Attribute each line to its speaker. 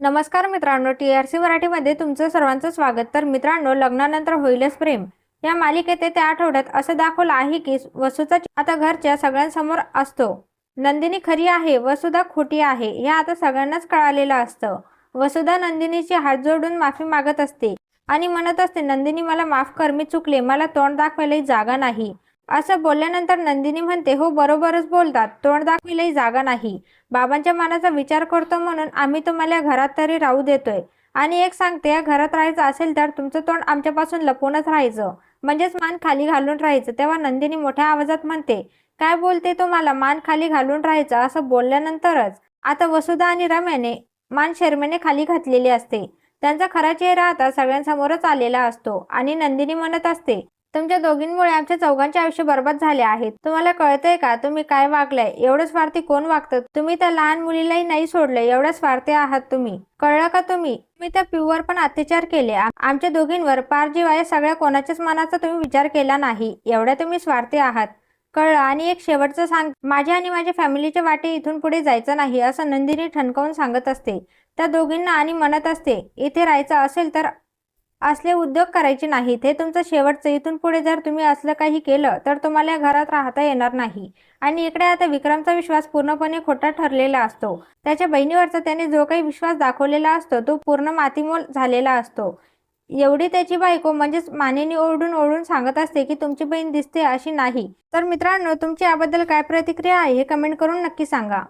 Speaker 1: नमस्कार मित्रांनो T R C मराठीमध्ये तुमचं सर्वांचं स्वागत. तर मित्रांनो लग्नानंतर होईलच प्रेम. या मालिकेत त्या आठवड्यात असं दाखवलं आहे की वसुचा आता घरच्या सगळ्यांसमोर असतो. नंदिनी खरी आहे वसुधा खोटी आहे हे आता सगळ्यांनाच कळालेलं असतं. वसुधा नंदिनीची हात जोडून माफी मागत असते. आणि म्हणत असते नंदिनी मला माफ कर मी चुकले मला तोंड दाखवायलाही जागा नाही. असं बोलल्यानंतर नंदिनी म्हणते हो बरोबरच बोलतात. तोंड दाखविलंही जागा नाही. बाबांच्या मनाचा विचार करतो म्हणून आम्ही तुम्हाला घरात तरी राहू देतोय. आणि एक सांगते या घरात राहायचं असेल तर तुमचं तोंड आमच्यापासून लपूनच राहायचं. म्हणजेच मान खाली घालून राहायचं. तेव्हा नंदिनी मोठ्या आवाजात म्हणते काय बोलते तो मला? मान खाली घालून राहायचं? असं बोलल्यानंतरच आता वसुधा आणि रम्याने मान शर्मेने खाली घातलेली असते. त्यांचा खरा चेहरा आता सगळ्यांसमोरच आलेला असतो. आणि नंदिनी म्हणत असते तुमच्या दोघींमुळे आमच्या चौघांचे आयुष्य बर्बाद झाले आहेत तुम्हाला कळतंय का? तुम्ही काय वागलाय? एवढं स्वार्थी कोण वागतं? तुम्ही त्या लहान मुलीलाही नाही सोडलं. एवढ्या स्वार्थी आहात तुम्ही. कळलं का तुम्ही? तुम्ही त्या पिऊवर पण अत्याचार केले. आमच्या दोघींवर पार या सगळ्या कोणाच्याच मनाचा तुम्ही विचार केला नाही. एवढ्या तुम्ही स्वार्थी आहात. कळलं? आणि एक शेवटचं सांग. माझ्या आणि माझ्या फॅमिलीच्या वाटे इथून पुढे जायचं नाही असं नंदिनी ठणकावून सांगत असते. त्या दोघींना आणि म्हणत असते इथे राहायचं असेल तर असले उद्योग करायचे नाहीत हे तुमचं शेवटचं. इथून पुढे जर तुम्ही असलं काही केलं तर तुम्हाला या घरात राहता येणार नाही. आणि इकडे आता विक्रमचा विश्वास पूर्णपणे खोटा ठरलेला असतो. त्याच्या बहिणीवरचा त्याने जो काही विश्वास दाखवलेला असतो तो पूर्ण मातीमोल झालेला असतो. एवढी त्याची बायको म्हणजेच मानेनी ओरडून ओरडून सांगत असते की तुमची बहीण दिसते अशी नाही. तर मित्रांनो तुमची याबद्दल काय प्रतिक्रिया आहे हे कमेंट करून नक्की सांगा.